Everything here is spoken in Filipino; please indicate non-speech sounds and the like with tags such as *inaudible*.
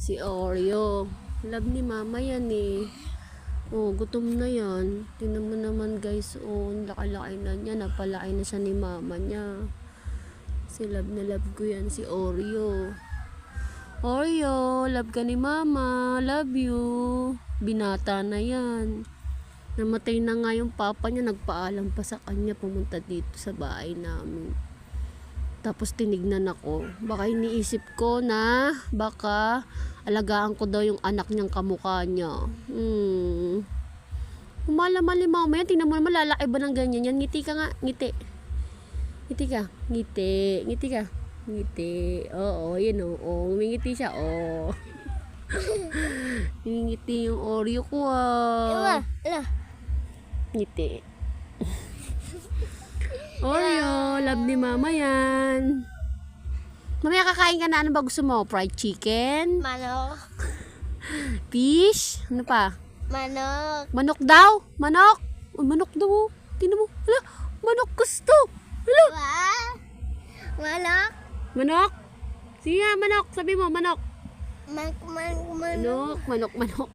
Si Oreo. Love ni mama yan eh. Oh, gutom na yan. Tingnan mo naman guys, oh, ang laki-laki na niya. Napalaki na siya ni mama niya. Si love na love ko yan, si Oreo. Oreo, love ka ni mama. Love you. Binata na yan. Namatay na nga yung papa niya. Nagpaalam pa sa kanya pumunta dito sa bahay namin. Tapos tinignan ako. Baka iniisip ko na baka alagaan ko daw yung anak niyang kamukha niya. Hmm. Umalamal yung mama yan. Tingnan mo naman lalaki ba ng ganyan yan. Ngiti ka nga. Ngiti. Ngiti ka. Ngiti. Ngiti ka. Ngiti. Oo, yun o. Oh. Ngumingiti siya. Oo. Oh. *laughs* Ngingiti yung Oreo ko ah. Ala. Ngiti. *laughs* Oreo, love ni mama yan. Mamaya kakain ka na. Ano ba gusto mo? Fried chicken? Manok. Fish? Ano pa? Manok. Manok daw? Manok? Oh, manok daw. oh. Tingnan mo. Hala, manok gusto. Hala, Wow. Manok. manok. Sige nga, manok. Sabi mo, manok. Man, man, manok. Manok, manok, manok.